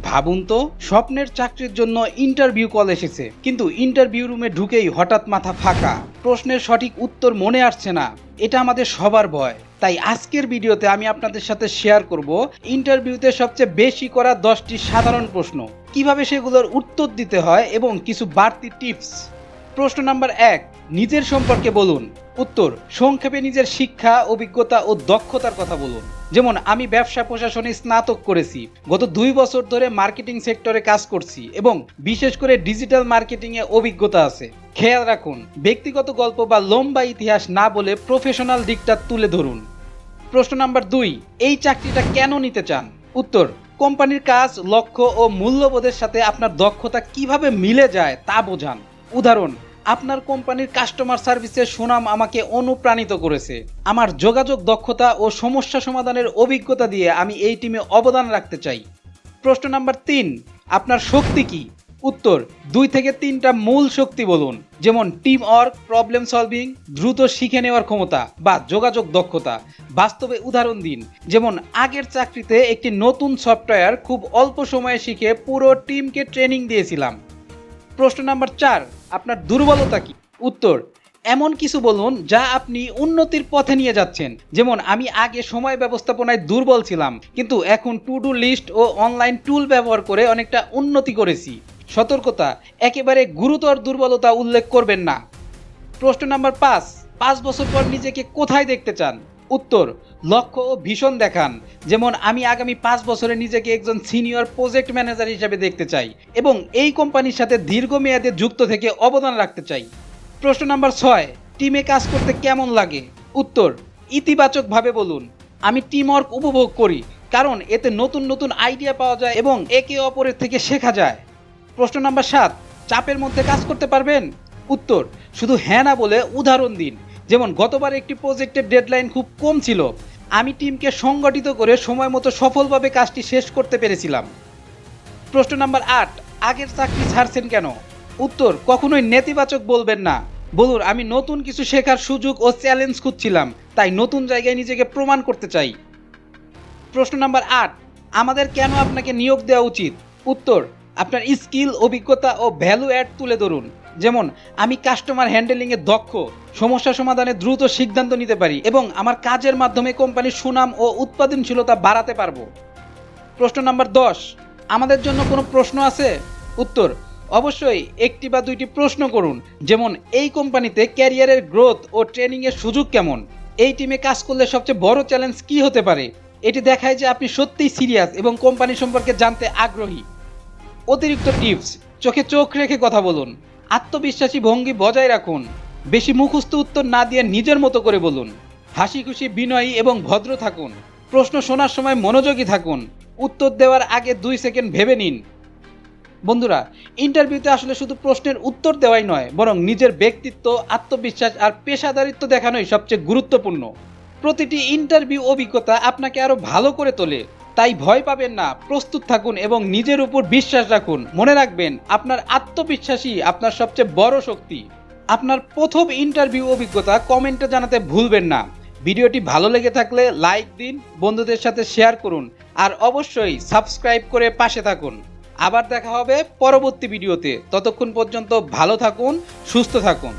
ভাবুন তো, স্বপ্নের চাকরির জন্য ইন্টারভিউ কল এসেছে। কিন্তু ইন্টারভিউ রুমে ঢুকেই হঠাৎ মাথা ফাঁকা। প্রশ্নের সঠিক উত্তর মনে আসছে না। এটা আমাদের সবার ভয়। তাই আজকের ভিডিওতে আমি আপনাদের সাথে শেয়ার করব ইন্টারভিউতে সবচেয়ে বেশি করা দশটি সাধারণ প্রশ্ন। কীভাবে সেগুলোর উত্তর দিতে হয় এবং কিছু বাড়তি টিপস প্রশ্ন নাম্বার এক, নিজের সম্পর্কে বলুন। উত্তর, সংক্ষেপে নিজের শিক্ষা, অভিজ্ঞতা ও দক্ষতার কথা বলুন। যেমন, আমি ব্যবসা প্রশাসনে স্নাতক করেছি, গত দুই বছর ধরে মার্কেটিং সেক্টরে কাজ করছি এবং বিশেষ করে ডিজিটাল মার্কেটিংয়ে অভিজ্ঞতা আছে। খেয়াল রাখুন, ব্যক্তিগত গল্প বা লম্বা ইতিহাস না বলে প্রফেশনাল দিকটা তুলে ধরুন। প্রশ্ন নাম্বার দুই, এই চাকরিটা কেন নিতে চান? উত্তর, কোম্পানির কাজ, লক্ষ্য ও মূল্যবোধের সাথে আপনার দক্ষতা কীভাবে মিলে যায় তা বোঝান। উদাহরণ আপনার কোম্পানির কাস্টমার সার্ভিসের সুনাম আমাকে অনুপ্রাণিত করেছে। আমার যোগাযোগ দক্ষতা ও সমস্যা সমাধানের অভিজ্ঞতা দিয়ে আমি এই টিমে অবদান রাখতে চাই। প্রশ্ন নাম্বার তিন, আপনার শক্তি কি? উত্তর, দুই থেকে তিনটা মূল শক্তি বলুন, যেমন টিম ওয়ার্ক প্রবলেম সলভিং দ্রুত শিখে নেওয়ার ক্ষমতা বা যোগাযোগ দক্ষতা। বাস্তবে উদাহরণ দিন, যেমন আগের চাকরিতে একটি নতুন সফটওয়্যার খুব অল্প সময়ে শিখে পুরো টিমকে ট্রেনিং দিয়েছিলাম। প্রশ্ন নাম্বার চার, আপনার দুর্বলতা কি? উত্তর, এমন কিছু বলুন যা আপনি উন্নতির পথে নিয়ে যাচ্ছেন। যেমন, আমি আগে সময় ব্যবস্থাপনায় দুর্বল ছিলাম, কিন্তু এখন টু ডু লিস্ট ও অনলাইন টুল ব্যবহার করে অনেকটা উন্নতি করেছি। সতর্কতা, একেবারে গুরুতর দুর্বলতা উল্লেখ করবেন না। প্রশ্ন নাম্বার পাঁচ পাঁচ বছর পর নিজেকে কোথায় দেখতে চান? উত্তর, লক্ষ্য ও ভীষণ দেখান, যেমন আমি আগামী পাঁচ বছরে নিজেকে একজন সিনিয়র প্রজেক্ট ম্যানেজার হিসেবে দেখতে চাই এবং এই কোম্পানির সাথে দীর্ঘমেয়াদে যুক্ত থেকে অবদান রাখতে চাই। প্রশ্ন নাম্বার ছয়, টিমে কাজ করতে কেমন লাগে? উত্তর, ইতিবাচকভাবে বলুন। আমি টিম ওয়ার্ক উপভোগ করি, কারণ এতে নতুন নতুন আইডিয়া পাওয়া যায় এবং একে অপরের থেকে শেখা যায়। প্রশ্ন নাম্বার সাত, চাপের মধ্যে কাজ করতে পারবেন? উত্তর, শুধু হ্যাঁ না বলে উদাহরণ দিন। যেমন গতবার একটি প্রজেক্টের ডেডলাইন খুব কম ছিল, আমি টিমকে সংগঠিত করে সময় মতো সফলভাবে কাজটি শেষ করতে পেরেছিলাম। প্রশ্ন নাম্বার আট, আগের চাকরি ছাড়ছেন কেন? উত্তর, কখনোই নেতিবাচক বলবেন না। বলুন, আমি নতুন কিছু শেখার সুযোগ ও চ্যালেঞ্জ খুঁজছিলাম, তাই নতুন জায়গায় নিজেকে প্রমাণ করতে চাই। প্রশ্ন নাম্বার আট, আমাদের কেন আপনাকে নিয়োগ দেওয়া উচিত? উত্তর, আপনার স্কিল, অভিজ্ঞতা ও ভ্যালু অ্যাড তুলে ধরুন। যেমন, আমি কাস্টমার হ্যান্ডেলিংয়ে দক্ষ, সমস্যা সমাধানে দ্রুত সিদ্ধান্ত নিতে পারি এবং আমার কাজের মাধ্যমে কোম্পানির সুনাম ও উৎপাদনশীলতা বাড়াতে পারব। প্রশ্ন নাম্বার দশ, আমাদের জন্য কোনো প্রশ্ন আছে? উত্তর, অবশ্যই একটি বা দুইটি প্রশ্ন করুন, যেমন, এই কোম্পানিতে ক্যারিয়ারের গ্রোথ ও ট্রেনিংয়ের সুযোগ কেমন? এই টিমে কাজ করলে সবচেয়ে বড় চ্যালেঞ্জ কি হতে পারে? এটি দেখায় যে আপনি সত্যিই সিরিয়াস এবং কোম্পানি সম্পর্কে জানতে আগ্রহী। অতিরিক্ত টিপস, চোখে চোখ রেখে কথা বলুন। আত্মবিশ্বাসী ভঙ্গি বজায় রাখুন। বেশি মুখস্থ উত্তর না দিয়ে নিজের মতো করে বলুন। হাসি খুশি, বিনয়ী এবং ভদ্র থাকুন। প্রশ্ন শোনার সময় মনোযোগী থাকুন। উত্তর দেওয়ার আগে দুই সেকেন্ড ভেবে নিন। বন্ধুরা, ইন্টারভিউতে আসলে শুধু প্রশ্নের উত্তর দেওয়াই নয়, বরং নিজের ব্যক্তিত্ব, আত্মবিশ্বাস আর পেশাদারিত্ব দেখানোই সবচেয়ে গুরুত্বপূর্ণ। প্রতিটি ইন্টারভিউ অভিজ্ঞতা আপনাকে আরও ভালো করে তোলে। তাই ভয় পাবেন না। প্রস্তুত থাকুন এবং নিজের উপর বিশ্বাস রাখুন। মনে রাখবেন, আপনার আত্মবিশ্বাসী আপনার সবচেয়ে বড় শক্তি। আপনার প্রথম ইন্টারভিউ অভিজ্ঞতা কমেন্টে জানাতে ভুলবেন না। ভিডিওটি ভালো লেগে থাকলে লাইক দিন, বন্ধুদের সাথে শেয়ার করুন, আর অবশ্যই সাবস্ক্রাইব করে পাশে থাকুন। আবার দেখা হবে পরবর্তী ভিডিওতে। ততক্ষণ পর্যন্ত ভালো থাকুন, সুস্থ থাকুন।